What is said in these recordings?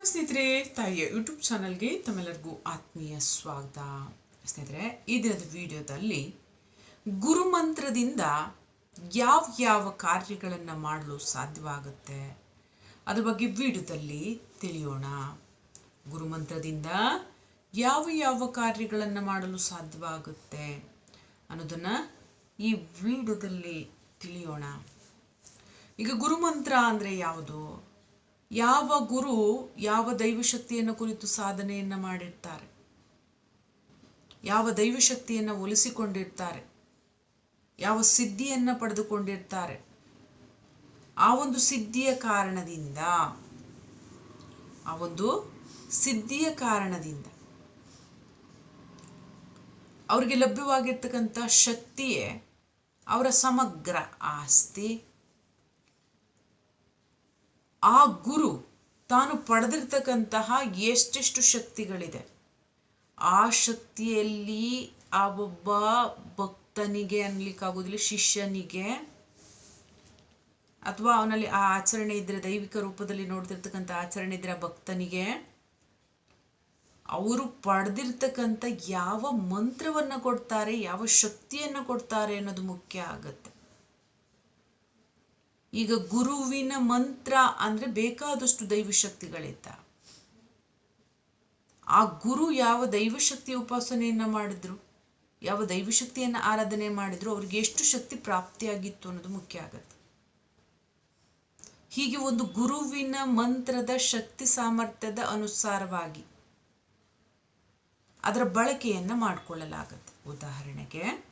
ಸ್ನೇಹಿತರೆ, ತಾಯಿಯ ಯೂಟ್ಯೂಬ್ ಚಾನಲ್ಗೆ ತಮ್ಮೆಲ್ಲರಿಗೂ ಆತ್ಮೀಯ ಸ್ವಾಗತ. ಸ್ನೇಹಿತರೆ, ಈ ದಿನದ ವಿಡಿಯೋದಲ್ಲಿ ಗುರುಮಂತ್ರದಿಂದ ಯಾವ ಯಾವ ಕಾರ್ಯಗಳನ್ನು ಮಾಡಲು ಸಾಧ್ಯವಾಗುತ್ತೆ? ಅದ್ರ ಬಗ್ಗೆ ವಿಡಿಯೋದಲ್ಲಿ ತಿಳಿಯೋಣ. ಗುರುಮಂತ್ರದಿಂದ ಯಾವ ಯಾವ ಕಾರ್ಯಗಳನ್ನು ಮಾಡಲು ಸಾಧ್ಯವಾಗುತ್ತೆ ಅನ್ನೋದನ್ನು ಈ ವಿಡಿಯೋದಲ್ಲಿ ತಿಳಿಯೋಣ. ಈಗ ಗುರುಮಂತ್ರ ಅಂದರೆ ಯಾವುದು? ಯಾವ ಗುರು ಯಾವ ದೈವಶಕ್ತಿಯನ್ನು ಕುರಿತು ಸಾಧನೆಯನ್ನು ಮಾಡಿರ್ತಾರೆ? ಯಾವ ದೈವಶಕ್ತಿಯನ್ನು ಒಲಿಸಿಕೊಂಡಿರ್ತಾರೆ? ಯಾವ ಸಿದ್ಧಿಯನ್ನು ಪಡೆದುಕೊಂಡಿರ್ತಾರೆ? ಆ ಒಂದು ಸಿದ್ಧಿಯ ಕಾರಣದಿಂದ, ಆ ಒಂದು ಸಿದ್ಧಿಯ ಕಾರಣದಿಂದ ಅವರಿಗೆ ಲಭ್ಯವಾಗಿರ್ತಕ್ಕಂಥ ಶಕ್ತಿಯೇ ಅವರ ಸಮಗ್ರ ಆಸ್ತಿ. ಆ ಗುರು ತಾನು ಪಡೆದಿರ್ತಕ್ಕಂತಹ ಎಷ್ಟೆಷ್ಟು ಶಕ್ತಿಗಳಿದೆ. ಆ ಶಕ್ತಿಯಲ್ಲಿ ಆ ಒಬ್ಬ ಭಕ್ತನಿಗೆ ಅನ್ಲಿಕ್ಕಾಗೋದಿಲ್ಲ, ಶಿಷ್ಯನಿಗೆ. ಅಥವಾ ಅವನಲ್ಲಿ ಆ ಆಚರಣೆ ಇದ್ರೆ, ದೈವಿಕ ರೂಪದಲ್ಲಿ ನೋಡ್ತಿರ್ತಕ್ಕಂಥ ಆಚರಣೆ ಇದ್ರೆ ಆ ಭಕ್ತನಿಗೆ, ಅವರು ಪಡೆದಿರ್ತಕ್ಕಂಥ ಯಾವ ಮಂತ್ರವನ್ನು ಕೊಡ್ತಾರೆ, ಯಾವ ಶಕ್ತಿಯನ್ನು ಕೊಡ್ತಾರೆ ಅನ್ನೋದು ಮುಖ್ಯ ಆಗತ್ತೆ. ಈಗ ಗುರುವಿನ ಮಂತ್ರ ಅಂದ್ರೆ ಬೇಕಾದಷ್ಟು ದೈವಶಕ್ತಿಗಳಿದ್ದ. ಆ ಗುರು ಯಾವ ದೈವಶಕ್ತಿ ಉಪಾಸನೆಯನ್ನ ಮಾಡಿದ್ರು, ಯಾವ ದೈವಶಕ್ತಿಯನ್ನ ಆರಾಧನೆ ಮಾಡಿದ್ರು, ಅವ್ರಿಗೆ ಎಷ್ಟು ಶಕ್ತಿ ಪ್ರಾಪ್ತಿಯಾಗಿತ್ತು ಅನ್ನೋದು ಮುಖ್ಯ ಆಗತ್ತೆ. ಹೀಗೆ ಒಂದು ಗುರುವಿನ ಮಂತ್ರದ ಶಕ್ತಿ ಸಾಮರ್ಥ್ಯದ ಅನುಸಾರವಾಗಿ ಅದರ ಬಳಕೆಯನ್ನು ಮಾಡಿಕೊಳ್ಳಲಾಗತ್ತೆ. ಉದಾಹರಣೆಗೆ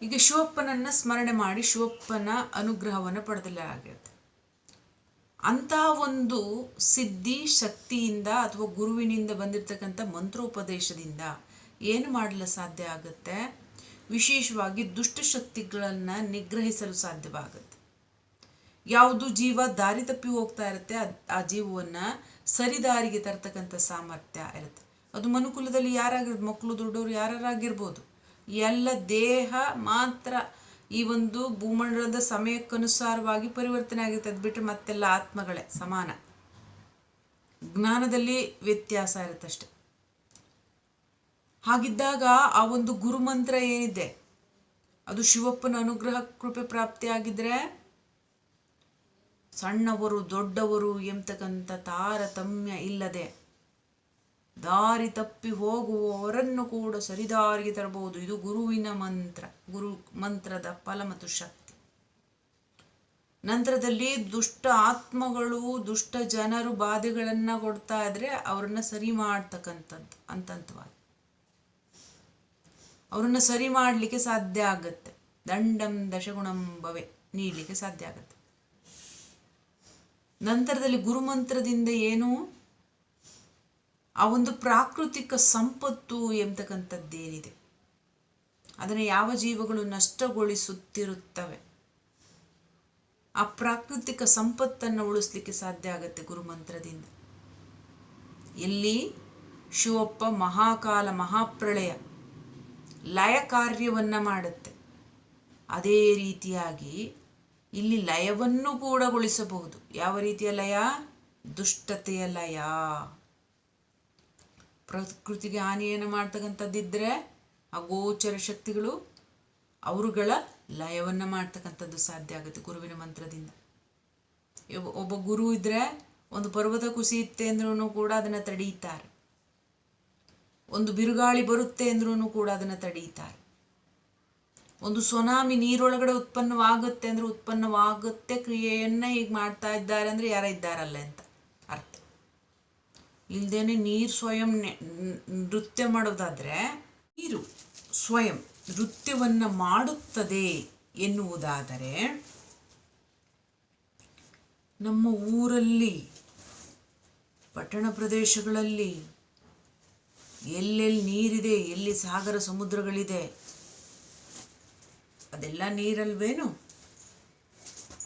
ಈಗ ಶಿವಪ್ಪನನ್ನ ಸ್ಮರಣೆ ಮಾಡಿ ಶಿವಪ್ಪನ ಅನುಗ್ರಹವನ್ನು ಪಡೆದಲಾಗುತ್ತೆ ಅಂತಹ ಒಂದು ಸಿದ್ಧಿ ಶಕ್ತಿಯಿಂದ ಅಥವಾ ಗುರುವಿನಿಂದ ಬಂದಿರತಕ್ಕಂಥ ಮಂತ್ರೋಪದೇಶದಿಂದ ಏನು ಮಾಡಲು ಸಾಧ್ಯ ಆಗುತ್ತೆ? ವಿಶೇಷವಾಗಿ ದುಷ್ಟಶಕ್ತಿಗಳನ್ನು ನಿಗ್ರಹಿಸಲು ಸಾಧ್ಯವಾಗುತ್ತೆ. ಯಾವುದು ಜೀವ ದಾರಿ ತಪ್ಪಿ ಹೋಗ್ತಾ ಇರುತ್ತೆ ಆ ಜೀವವನ್ನು ಸರಿದಾರಿಗೆ ತರ್ತಕ್ಕಂಥ ಸಾಮರ್ಥ್ಯ ಇರುತ್ತೆ. ಅದು ಮನುಕುಲದಲ್ಲಿ ಯಾರಾಗಿರ್ಬೋದು, ಮಕ್ಕಳು ದೊಡ್ಡವರು ಯಾರಾಗಿರ್ಬೋದು ಎಲ್ಲ ದೇಹ ಮಾತ್ರ ಈ ಒಂದು ಭೂಮಂಡಲದ ಸಮಯಕ್ಕನುಸಾರವಾಗಿ ಪರಿವರ್ತನೆ ಆಗಿರುತ್ತೆ ಅದು ಬಿಟ್ಟರೆ ಮತ್ತೆಲ್ಲ ಆತ್ಮಗಳೇ ಸಮಾನ. ಜ್ಞಾನದಲ್ಲಿ ವ್ಯತ್ಯಾಸ ಇರುತ್ತಷ್ಟೆ ಹಾಗಿದ್ದಾಗ ಆ ಒಂದು ಗುರುಮಂತ್ರ ಏನಿದೆ? ಅದು ಶಿವಪ್ಪನ ಅನುಗ್ರಹ ಕೃಪೆ ಪ್ರಾಪ್ತಿಯಾಗಿದ್ರೆ ಸಣ್ಣವರು ದೊಡ್ಡವರು ಎಂಬತಕ್ಕಂಥ ತಾರತಮ್ಯ ಇಲ್ಲದೆ ದಾರಿ ತಪ್ಪಿ ಹೋಗುವವರನ್ನು ಕೂಡ ಸರಿದಾರಿಗೆ ತರಬಹುದು. ಇದು ಗುರುವಿನ ಮಂತ್ರ. ಗುರು ಮಂತ್ರದ ಫಲ ಮತ್ತು ಶಕ್ತಿ. ನಂತರದಲ್ಲಿ ದುಷ್ಟ ಆತ್ಮಗಳು, ದುಷ್ಟ ಜನರು ಬಾಧೆಗಳನ್ನ ಕೊಡ್ತಾ ಇದ್ರೆ ಅವ್ರನ್ನ ಸರಿ ಮಾಡ್ತಕ್ಕಂಥದ್ದು, ಅಂತಂತವಾಗಿ. ಅವ್ರನ್ನ ಸರಿ ಮಾಡಲಿಕ್ಕೆ ಸಾಧ್ಯ ಆಗತ್ತೆ. ದಂಡಂ ದಶಗುಣಂ ಭವೆ ನೀಡಲಿಕ್ಕೆ ಸಾಧ್ಯ ಆಗತ್ತೆ. ನಂತರದಲ್ಲಿ ಗುರುಮಂತ್ರದಿಂದ ಏನು ಆ ಒಂದು ಪ್ರಾಕೃತಿಕ ಸಂಪತ್ತು ಎಂಬತಕ್ಕಂಥದ್ದೇನಿದೆ? ಅದನ್ನು ಯಾವ ಜೀವಗಳು ನಷ್ಟಗೊಳಿಸುತ್ತಿರುತ್ತವೆ? ಆ ಪ್ರಾಕೃತಿಕ ಸಂಪತ್ತನ್ನು ಉಳಿಸ್ಲಿಕ್ಕೆ ಸಾಧ್ಯ ಆಗುತ್ತೆ ಗುರುಮಂತ್ರದಿಂದ. ಇಲ್ಲಿ ಶಿವಪ್ಪ ಮಹಾಕಾಲ ಮಹಾಪ್ರಳಯ ಲಯ ಕಾರ್ಯವನ್ನು ಮಾಡುತ್ತೆ. ಅದೇ ರೀತಿಯಾಗಿ ಇಲ್ಲಿ ಲಯವನ್ನು ಕೂಡ ಗೊಳಿಸಬಹುದು. ಯಾವ ರೀತಿಯ ಲಯ? ದುಷ್ಟತೆಯ ಲಯ. ಪ್ರಕೃತಿಗೆ ಹಾನಿಯನ್ನು ಮಾಡ್ತಕ್ಕಂಥದ್ದಿದ್ದರೆ ಆ ಗೋಚರ ಶಕ್ತಿಗಳು ಅವರುಗಳ ಲಯವನ್ನು ಮಾಡ್ತಕ್ಕಂಥದ್ದು ಸಾಧ್ಯ ಆಗುತ್ತೆ ಗುರುವಿನ ಮಂತ್ರದಿಂದ. ಒಬ್ಬ ಗುರು ಇದ್ದರೆ ಒಂದು ಪರ್ವತ ಕುಸಿಯುತ್ತೆ ಅಂದ್ರೂ ಕೂಡ ಅದನ್ನು ತಡೆಯುತ್ತಾರೆ ಒಂದು ಬಿರುಗಾಳಿ ಬರುತ್ತೆ ಅಂದ್ರೂ ಕೂಡ ಅದನ್ನು ತಡೆಯುತ್ತಾರೆ ಒಂದು ಸೊನಾಮಿ ನೀರೊಳಗಡೆ ಉತ್ಪನ್ನವಾಗುತ್ತೆ ಅಂದ್ರೆ ಉತ್ಪನ್ನವಾಗುತ್ತೆ, ಕ್ರಿಯೆಯನ್ನ ಹೀಗೆ ಮಾಡ್ತಾ ಇದ್ದಾರೆ ಅಂದರೆ ಯಾರ ಇದ್ದಾರಲ್ಲ ಅಂತ. ಇಲ್ದೇನೆ ನೀರು ಸ್ವಯಂ ನೃತ್ಯ ಮಾಡೋದಾದರೆ ನೀರು ಸ್ವಯಂ ನೃತ್ಯವನ್ನು ಮಾಡುತ್ತದೆ ಎನ್ನುವುದಾದರೆ ನಮ್ಮ ಊರಲ್ಲಿ, ಪಟ್ಟಣ ಪ್ರದೇಶಗಳಲ್ಲಿ ಎಲ್ಲೆಲ್ಲಿ ನೀರಿದೆ, ಎಲ್ಲಿ ಸಾಗರ ಸಮುದ್ರಗಳಿದೆ, ಅದೆಲ್ಲ ನೀರಲ್ವೇನು?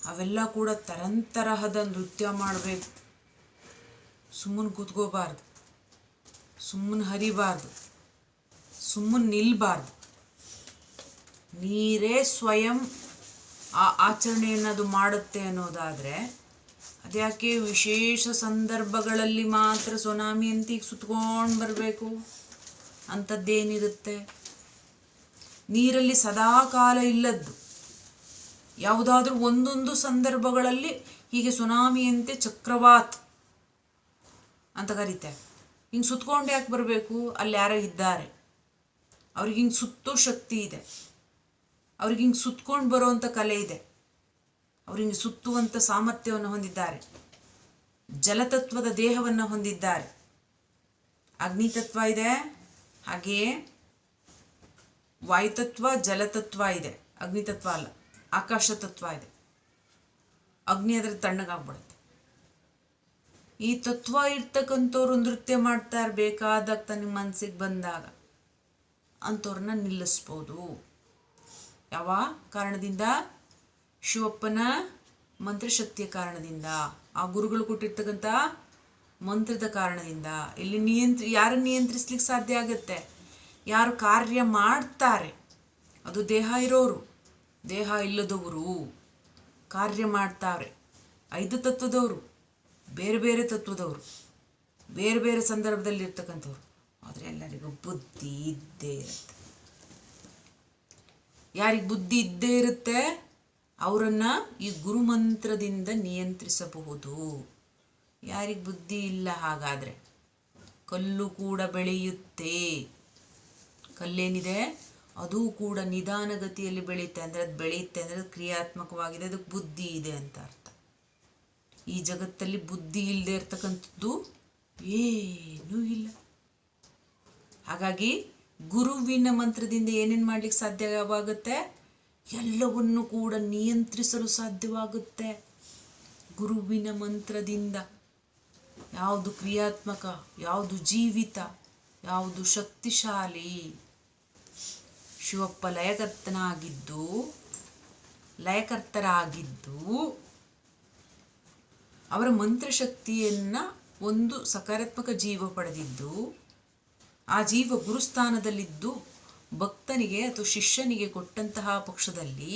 ಅವೆಲ್ಲ ಕೂಡ ತರಂತರಹದ ನೃತ್ಯ ಮಾಡಬೇಕು. ಸುಮ್ಮನೆ ಕೂತ್ಕೋಬಾರ್ದು. ಸುಮ್ಮನೆ ಹರಿಬಾರ್ದು. ಸುಮ್ಮನೆ ನಿಲ್ಬಾರ್ದು. ನೀರೇ ಸ್ವಯಂ ಆ ಆಚರಣೆಯನ್ನು ಅದು ಮಾಡುತ್ತೆ ಅನ್ನೋದಾದರೆ ಅದ್ಯಾಕೆ ವಿಶೇಷ ಸಂದರ್ಭಗಳಲ್ಲಿ ಮಾತ್ರ ಸುನಾಮಿ ಅಂತ ಈಗ ಸುತ್ಕೊಂಡು ಬರಬೇಕು? ಅಂಥದ್ದೇನಿರುತ್ತೆ ನೀರಲ್ಲಿ ಸದಾ ಕಾಲ ಇಲ್ಲದ್ದು. ಯಾವುದಾದ್ರೂ ಒಂದೊಂದು ಸಂದರ್ಭಗಳಲ್ಲಿ ಹೀಗೆ ಸುನಾಮಿಯಂತೆ ಚಕ್ರವಾತ್ ಅಂತ ಕರೀತಾರೆ ಹಿಂಗೆ ಸುತ್ಕೊಂಡು ಯಾಕೆ ಬರಬೇಕು? ಅಲ್ಲಿ ಯಾರೋ ಇದ್ದಾರೆ. ಅವ್ರಿಗೆ ಹಿಂಗೆ ಸುತ್ತೋ ಶಕ್ತಿ ಇದೆ. ಅವ್ರಿಗೆ ಹಿಂಗೆ ಸುತ್ಕೊಂಡು ಬರೋವಂಥ ಕಲೆ ಇದೆ. ಅವ್ರು ಹಿಂಗೆ ಸುತ್ತುವಂಥ ಸಾಮರ್ಥ್ಯವನ್ನು ಹೊಂದಿದ್ದಾರೆ. ಜಲತತ್ವದ ದೇಹವನ್ನು ಹೊಂದಿದ್ದಾರೆ. ಅಗ್ನಿತತ್ವ ಇದೆ. ಹಾಗೆಯೇ ವಾಯುತತ್ವ, ಜಲತತ್ವ ಇದೆ. ಅಗ್ನಿತತ್ವ ಅಲ್ಲ ಆಕಾಶ ತತ್ವ ಇದೆ. ಅಗ್ನಿ ಅದರ ತಣ್ಣಗಾಗ್ಬಿಡುತ್ತೆ. ಈ ತತ್ವ ಇರ್ತಕ್ಕಂಥವ್ರು ನೃತ್ಯ ಮಾಡ್ತಾ ಇರಬೇಕಾದಾಗ ತನ್ನ ಮನಸ್ಸಿಗೆ ಬಂದಾಗ ಅಂಥವ್ರನ್ನ ನಿಲ್ಲಿಸ್ಬೋದು. ಯಾವ ಕಾರಣದಿಂದ? ಶಿವಪ್ಪನ ಮಂತ್ರಶಕ್ತಿಯ ಕಾರಣದಿಂದ. ಆ ಗುರುಗಳು ಕೊಟ್ಟಿರ್ತಕ್ಕಂಥ ಮಂತ್ರದ ಕಾರಣದಿಂದ. ಇಲ್ಲಿ ನಿಯಂತ್ರ ಯಾರು ನಿಯಂತ್ರಿಸ್ಲಿಕ್ಕೆ ಸಾಧ್ಯ ಆಗುತ್ತೆ? ಯಾರು ಕಾರ್ಯ ಮಾಡ್ತಾರೆ? ಅದು ದೇಹ ಇರೋರು. ದೇಹ ಇಲ್ಲದವರು ಕಾರ್ಯ ಮಾಡ್ತಾರೆ. ಐದು ತತ್ವದವರು. ಬೇರೆ ಬೇರೆ ತತ್ವದವರು, ಬೇರೆ ಬೇರೆ ಸಂದರ್ಭದಲ್ಲಿ ಇರ್ತಕ್ಕಂಥವ್ರು ಆದರೆ ಎಲ್ಲರಿಗೂ ಬುದ್ಧಿ ಇದ್ದೇ ಇರುತ್ತೆ. ಯಾರಿಗೆ ಬುದ್ಧಿ ಇದ್ದೇ ಇರುತ್ತೆ, ಅವರನ್ನು ಈ ಗುರುಮಂತ್ರದಿಂದ ನಿಯಂತ್ರಿಸಬಹುದು. ಯಾರಿಗೆ ಬುದ್ಧಿ ಇಲ್ಲ ಹಾಗಾದರೆ, ಕಲ್ಲು ಕೂಡ ಬೆಳೆಯುತ್ತೆ. ಕಲ್ಲೇನಿದೆ, ಅದು ಕೂಡ ನಿಧಾನಗತಿಯಲ್ಲಿ ಬೆಳೆಯುತ್ತೆ. ಅಂದರೆ ಅದು ಬೆಳೆಯುತ್ತೆ, ಅಂದರೆ ಅದು ಕ್ರಿಯಾತ್ಮಕವಾಗಿದೆ, ಅದಕ್ಕೆ ಬುದ್ಧಿ ಇದೆ ಅಂತ ಅರ್ಥ. ಈ ಜಗತ್ತಲ್ಲಿ ಬುದ್ಧಿ ಇಲ್ಲದೆ ಇರ್ತಕ್ಕಂಥದ್ದು ಏನೂ ಇಲ್ಲ. ಹಾಗಾಗಿ ಗುರುವಿನ ಮಂತ್ರದಿಂದ ಏನೇನು ಮಾಡ್ಲಿಕ್ಕೆ ಸಾಧ್ಯವಾಗುತ್ತೆ? ಎಲ್ಲವನ್ನು ಕೂಡ ನಿಯಂತ್ರಿಸಲು ಸಾಧ್ಯವಾಗುತ್ತೆ. ಗುರುವಿನ ಮಂತ್ರದಿಂದ. ಯಾವುದು ಕ್ರಿಯಾತ್ಮಕ, ಯಾವುದು ಜೀವಿತ, ಯಾವುದು ಶಕ್ತಿಶಾಲಿ. ಶಿವಪ್ಪ ಲಯಕರ್ತನಾಗಿದ್ದು, ಲಯಕರ್ತರಾಗಿದ್ದು ಅವರ ಮಂತ್ರಶಕ್ತಿಯನ್ನು ಒಂದು ಸಕಾರಾತ್ಮಕ ಜೀವ ಪಡೆದಿದ್ದು, ಆ ಜೀವ ಗುರುಸ್ಥಾನದಲ್ಲಿದ್ದು ಭಕ್ತನಿಗೆ ಅಥವಾ ಶಿಷ್ಯನಿಗೆ ಕೊಟ್ಟಂತಹ ಪಕ್ಷದಲ್ಲಿ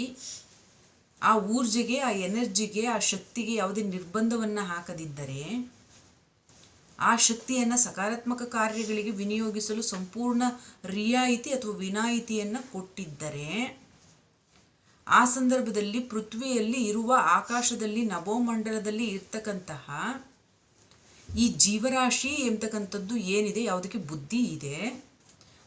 ಆ ಊರ್ಜೆಗೆ, ಆ ಎನರ್ಜಿಗೆ, ಆ ಶಕ್ತಿಗೆ ಯಾವುದೇ ನಿರ್ಬಂಧವನ್ನು ಹಾಕದಿದ್ದರೆ ಆ ಶಕ್ತಿಯನ್ನು ಸಕಾರಾತ್ಮಕ ಕಾರ್ಯಗಳಿಗೆ ವಿನಿಯೋಗಿಸಲು ಸಂಪೂರ್ಣ ರಿಯಾಯಿತಿ ಅಥವಾ ವಿನಾಯಿತಿಯನ್ನು ಕೊಟ್ಟಿದ್ದರೆ ಆ ಸಂದರ್ಭದಲ್ಲಿ ಪೃಥ್ವಿಯಲ್ಲಿ ಇರುವ ಆಕಾಶದಲ್ಲಿ ನಭೋಮಂಡಲದಲ್ಲಿ ಇರ್ತಕ್ಕಂತಹ ಈ ಜೀವರಾಶಿ ಎಂಬತಕ್ಕಂಥದ್ದು ಏನಿದೆ, ಯಾವುದಕ್ಕೆ ಬುದ್ಧಿ ಇದೆ?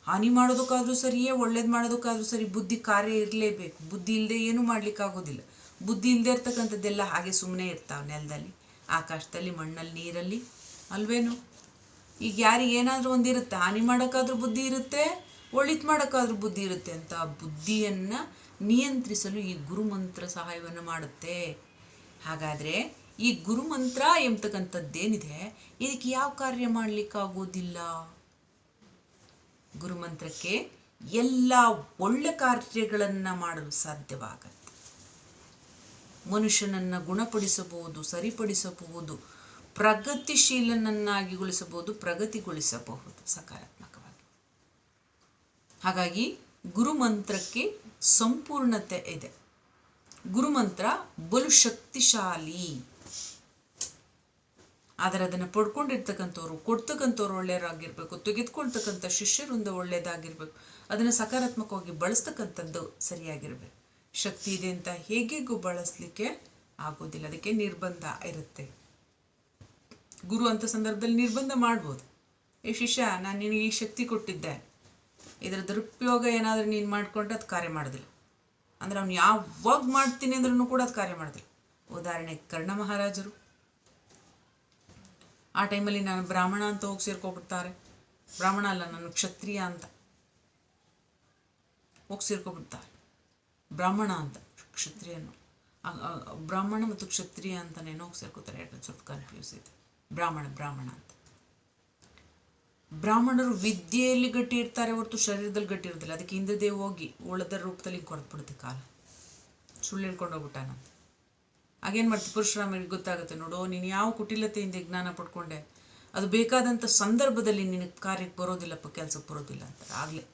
ಹಾನಿ ಮಾಡೋದಕ್ಕಾದರೂ ಸರಿಯೇ, ಒಳ್ಳೇದು ಮಾಡೋದಕ್ಕಾದರೂ ಸರಿ ಬುದ್ಧಿ ಕಾರ್ಯ ಇರಲೇಬೇಕು. ಬುದ್ಧಿ ಇಲ್ಲದೆ ಏನೂ ಮಾಡಲಿಕ್ಕಾಗೋದಿಲ್ಲ ಬುದ್ಧಿ ಇಲ್ಲದೆ ಇರ್ತಕ್ಕಂಥದ್ದೆಲ್ಲ ಹಾಗೆ ಸುಮ್ಮನೆ ಇರ್ತಾವೆ ನೆಲದಲ್ಲಿ. ಆಕಾಶದಲ್ಲಿ, ಮಣ್ಣಲ್ಲಿ, ನೀರಲ್ಲಿ, ಅಲ್ವೇನು? ಈಗ ಯಾರಿಗೆ ಏನಾದರೂ ಒಂದಿರುತ್ತೆ ಹಾನಿ ಮಾಡೋಕ್ಕಾದ್ರೂ ಬುದ್ಧಿ ಇರುತ್ತೆ, ಒಳಿತು ಮಾಡೋಕ್ಕಾದ್ರೂ ಬುದ್ಧಿ ಇರುತ್ತೆ ಅಂತ ಬುದ್ಧಿಯನ್ನು ನಿಯಂತ್ರಿಸಲು ಈ ಗುರುಮಂತ್ರ ಸಹಾಯವನ್ನು ಮಾಡುತ್ತೆ. ಹಾಗಾದರೆ ಈ ಗುರುಮಂತ್ರ ಎಂಬತಕ್ಕಂಥದ್ದೇನಿದೆ? ಇದಕ್ಕೆ ಯಾವ ಕಾರ್ಯ ಮಾಡಲಿಕ್ಕಾಗೋದಿಲ್ಲ? ಗುರುಮಂತ್ರಕ್ಕೆ ಎಲ್ಲ ಒಳ್ಳೆ ಕಾರ್ಯಗಳನ್ನು ಮಾಡಲು ಸಾಧ್ಯವಾಗತ್ತೆ. ಮನುಷ್ಯನನ್ನು ಗುಣಪಡಿಸಬಹುದು, ಸರಿಪಡಿಸಬಹುದು, ಪ್ರಗತಿಶೀಲನನ್ನಾಗಿಗೊಳಿಸಬಹುದು, ಪ್ರಗತಿಗೊಳಿಸಬಹುದು ಸಕಾರಾತ್ಮಕವಾಗಿ. ಹಾಗಾಗಿ ಗುರುಮಂತ್ರಕ್ಕೆ ಸಂಪೂರ್ಣತೆ ಇದೆ. ಗುರುಮಂತ್ರ ಬಲು ಶಕ್ತಿಶಾಲಿ. ಆದರೆ ಅದನ್ನು ಪಡ್ಕೊಂಡಿರ್ತಕ್ಕಂಥವ್ರು, ಕೊಡ್ತಕ್ಕಂಥವ್ರು ಒಳ್ಳೆಯರಾಗಿರ್ಬೇಕು ತೆಗೆದುಕೊಳ್ತಕ್ಕಂಥ ಶಿಷ್ಯರಿಂದ ಒಳ್ಳೆಯದಾಗಿರ್ಬೇಕು, ಅದನ್ನು ಸಕಾರಾತ್ಮಕವಾಗಿ ಬಳಸ್ತಕ್ಕಂಥದ್ದು ಸರಿಯಾಗಿರ್ಬೇಕು. ಶಕ್ತಿ ಇದೆ ಅಂತ ಹೇಗೆಗೂ ಬಳಸಲಿಕ್ಕೆ ಆಗೋದಿಲ್ಲ, ಅದಕ್ಕೆ ನಿರ್ಬಂಧ ಇರುತ್ತೆ. ಗುರು ಅಂತ ಸಂದರ್ಭದಲ್ಲಿ ನಿರ್ಬಂಧ ಮಾಡ್ಬೋದು. ಏ ಶಿಷ್ಯ, ನಾನು ನಿನಗೆ ಈ ಶಕ್ತಿ ಕೊಟ್ಟಿದ್ದೆ. ಇದರ ದುರುಪಯೋಗ ಏನಾದರೂ ನೀನು ಮಾಡಿಕೊಂಡ್ರೆ ಅದು ಕಾರ್ಯ ಮಾಡೋದಿಲ್ಲ. ಅಂದರೆ ಅವ್ನು ಯಾವಾಗ ಮಾಡ್ತೀನಿ ಅಂದ್ರೂ ಕೂಡ ಅದು ಕಾರ್ಯ ಮಾಡೋದಿಲ್ಲ. ಉದಾಹರಣೆ, ಕರ್ಣ ಮಹಾರಾಜರು. ಆ ಟೈಮಲ್ಲಿ ನಾನು ಬ್ರಾಹ್ಮಣ ಅಂತ ಹೋಗಿ ಸೇರ್ಕೊಬಿಡ್ತಾರೆ. ಬ್ರಾಹ್ಮಣ ಅಲ್ಲ ನಾನು ಕ್ಷತ್ರಿಯ ಅಂತ. ಹೋಗಿ ಸೇರ್ಕೊಬಿಡ್ತಾರೆ. ಬ್ರಾಹ್ಮಣ ಅಂತ ಕ್ಷತ್ರಿಯನು ಬ್ರಾಹ್ಮಣ ಮತ್ತು ಕ್ಷತ್ರಿಯ ಅಂತನೇನೋ ಹೋಗಿ ಸೇರ್ಕೋತಾರೆ. ಯಾಕಂದ್ರೆ ಸ್ವಲ್ಪ ಕನ್ಫ್ಯೂಸ್ ಇದೆ ಬ್ರಾಹ್ಮಣ ಬ್ರಾಹ್ಮಣ ಅಂತ. ಬ್ರಾಹ್ಮಣರು ವಿದ್ಯೆಯಲ್ಲಿ ಗಟ್ಟಿ ಇರ್ತಾರೆ ಹೊರತು ಶರೀರದಲ್ಲಿ ಗಟ್ಟಿ ಇರೋದಿಲ್ಲ. ಅದಕ್ಕೆ ಹಿಂದದೇ ಹೋಗಿ ಉಳದ ರೂಪದಲ್ಲಿ ಕೊಡ್ಬಿಡುತ್ತೆ ಕಾಲ. ಸುಳ್ಳು ಹೇಳ್ಕೊಂಡು ಹೋಗ್ಬಿಟ್ಟ ನಾನು ಹಾಗೇನು ಮಾಡ್ತೀವಿ ಪರಶುರಾಮರಿಗೆ ಗೊತ್ತಾಗುತ್ತೆ ನೋಡು ನೀನು ಯಾವ ಕುಟಿಲತೆಯಿಂದ ಜ್ಞಾನ ಪಡ್ಕೊಂಡೆ? ಅದು ಬೇಕಾದಂಥ ಸಂದರ್ಭದಲ್ಲಿ ನಿನಗೆ ಕಾರ್ಯಕ್ಕೆ ಬರೋದಿಲ್ಲಪ್ಪ, ಕೆಲಸಕ್ಕೆ ಬರೋದಿಲ್ಲ ಅಂತ. ಆಗಲೇ.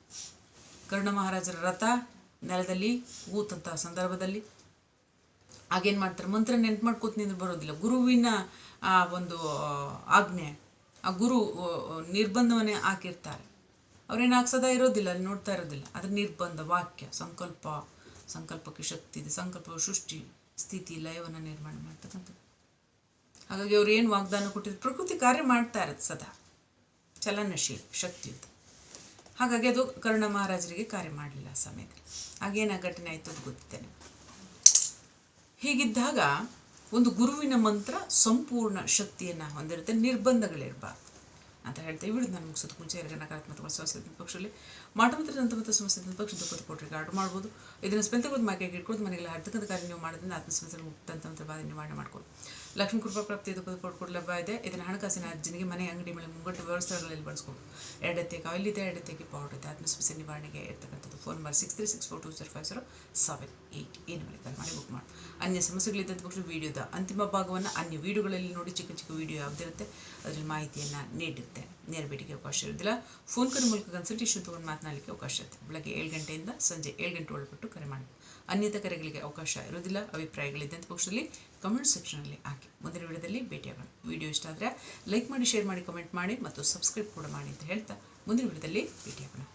ಕರ್ಣ ಮಹಾರಾಜರ ರಥ ನೆಲದಲ್ಲಿ ಊತಂತಹ ಸಂದರ್ಭದಲ್ಲಿ. ಆಗೇನು ಮಾಡ್ತಾರೆ? ಮಂತ್ರ ನೆನ್ಪು ಮಾಡ್ಕೋತ ನಿಂದ್ರೆ ಬರೋದಿಲ್ಲ. ಗುರುವಿನ ಆ ಒಂದು ಆಜ್ಞೆ. ಆ ಗುರು ನಿರ್ಬಂಧವನ್ನೇ ಹಾಕಿರ್ತಾರೆ. ಅವ್ರೇನು ಹಾಕ್ಸೋದ ಇರೋದಿಲ್ಲ, ಅಲ್ಲಿ ನೋಡ್ತಾ ಇರೋದಿಲ್ಲ. ಅದ್ರ ನಿರ್ಬಂಧ, ವಾಕ್ಯ, ಸಂಕಲ್ಪ, ಸಂಕಲ್ಪಕ್ಕೆ ಶಕ್ತಿ ಇದೆ ಸಂಕಲ್ಪ ಸೃಷ್ಟಿ, ಸ್ಥಿತಿ, ಲಯವನ್ನು ನಿರ್ಮಾಣ ಮಾಡ್ತಕ್ಕಂಥದ್ದು. ಹಾಗಾಗಿ ಅವ್ರು ಏನು ವಾಗ್ದಾನ ಕೊಟ್ಟಿದ್ರು, ಪ್ರಕೃತಿ ಕಾರ್ಯ ಮಾಡ್ತಾ ಇರೋದು ಸದಾ. ಚಲನಶೀಲ ಶಕ್ತಿಯುತ ಹಾಗಾಗಿ ಅದು ಕರ್ಣ ಮಹಾರಾಜರಿಗೆ ಕಾರ್ಯ ಮಾಡಲಿಲ್ಲ ಆ ಸಮಯದಲ್ಲಿ. ಘಟನೆ ಆಯಿತು ಅದು ಗೊತ್ತಿದ್ದೇನೆ ಹೀಗಿದ್ದಾಗ ಒಂದು ಗುರುವಿನ ಮಂತ್ರ ಸಂಪೂರ್ಣ ಶಕ್ತಿಯನ್ನು ಹೊಂದಿರುತ್ತೆ ನಿರ್ಬಂಧಗಳಿರಬಾರ್ದು. ಅಂತ ಹೇಳ್ತಾ ವಿಡಿಯೋ ನಾನು ಮುಗಿಸೋದು ಮುಂಚೆ ಎರಡು ನಕಾರಾತ್ಮಕ ಸಮಸ್ಯೆ ಪಕ್ಷದಲ್ಲಿ. ಮಾಟ ಮತ್ತು ಸಮಸ್ಯೆ ಪಕ್ಷ ದುಃಖದ ಕೊಟ್ಟರೆ ಆರ್ಡರ್ ಮಾಡ್ಬೋದು. ಇದನ್ನು ಸ್ಪೆಂತಗೋದು ಮಾರ್ಕೆಟ್ ಇಟ್ಕೊಂಡು ಮನೆಗೆಲ್ಲ ಹರ್ತಕ್ಕಂಥ ಕಾರ್ಯ ನೀವು ಮಾಡೋದ್ರಿಂದ ಆತ್ಮಸಮಸ್ಯೆ ಮುಕ್ತಂತ ಬಾಧೆ ನಿವಾರಣೆ ಮಾಡ್ಕೊಳ್ಳಿ ಲಕ್ಷ್ಮೀ ಕೃಪಾ ಪ್ರಾಪ್ತಿ ದುಃಖದ ಕೊಟ್ಟು ಲಭ್ಯ ಇದೆ. ಇದನ್ನು ಹಣಕಾಸಿನ ಅರ್ಜಿನಿಗೆ ಮನೆ ಅಂಗಡಿ ಮೇಲೆ ಮುಂಗಟ್ಟು ವ್ಯವಸ್ಥೆಗಳಲ್ಲಿ ಬಳಸ್ಕೊಂಡು. ಎರಡತ್ತೆ ಕಾಯಿಲಿದೆ ಎರಡತ್ತೆಗೆ ಇದೆ. ಆತ್ಮಸಮಸ್ಯೆ ನಿವಾರಣೆಗೆ ಇರ್ತಕ್ಕಂಥದ್ದು. Phone number six three six four two zero five zero seven eight ಮೇಲೆ ಕಾಲ್ ಮಾಡಿ ಬುಕ್ ಮಾಡಿ. ಅನ್ಯ ಸಮಸ್ಯೆಗಳಿದ್ದ ಪಕ್ಷ ವೀಡಿಯೋದ ಅಂತಿಮ ಭಾಗವನ್ನು ಅನ್ಯ ವಿಡಿಯೋಗಳಲ್ಲಿ ನೋಡಿ ಚಿಕ್ಕ ಚಿಕ್ಕ ವೀಡಿಯೋ ಯಾವುದಿರುತ್ತೆ? ಅದರಲ್ಲಿ ಮಾಹಿತಿಯನ್ನು ನೀಡುತ್ತೆ. ನೇರ ಭೇಟಿಗೆ ಅವಕಾಶ ಇರೋದಿಲ್ಲ ಫೋನ್ ಕರೆ ಮೂಲಕ ಕನ್ಸಲ್ಟೇಷನ್ ತೊಗೊಂಡು ಮಾತನಾಡಲಿಕ್ಕೆ ಅವಕಾಶ ಇರುತ್ತೆ. ಬೆಳಗ್ಗೆ ಏಳು ಗಂಟೆಯಿಂದ ಸಂಜೆ ಏಳು ಗಂಟೆ ಒಳಪಟ್ಟು ಕರೆ ಮಾಡಿ. ಅನ್ಯತ ಕರೆಗಳಿಗೆ ಅವಕಾಶ ಇರೋದಿಲ್ಲ ಅಭಿಪ್ರಾಯಗಳಿದ್ದಂಥ ಪಕ್ಷದಲ್ಲಿ ಕಮೆಂಟ್ ಸೆಕ್ಷನಲ್ಲಿ ಹಾಕಿ. ಮುಂದಿನ ವಿಡಿಯೋದಲ್ಲಿ ಭೇಟಿಯಾಗೋಣ ವಿಡಿಯೋ ಇಷ್ಟ ಆದರೆ ಲೈಕ್ ಮಾಡಿ ಶೇರ್ ಮಾಡಿ ಕಮೆಂಟ್ ಮಾಡಿ ಮತ್ತು ಸಬ್ಸ್ಕ್ರೈಬ್ ಕೂಡ ಮಾಡಿ ಅಂತ ಹೇಳ್ತಾ ಮುಂದಿನ ವಿಡಿಯೋದಲ್ಲಿ ಭೇಟಿಯಾಗೋಣ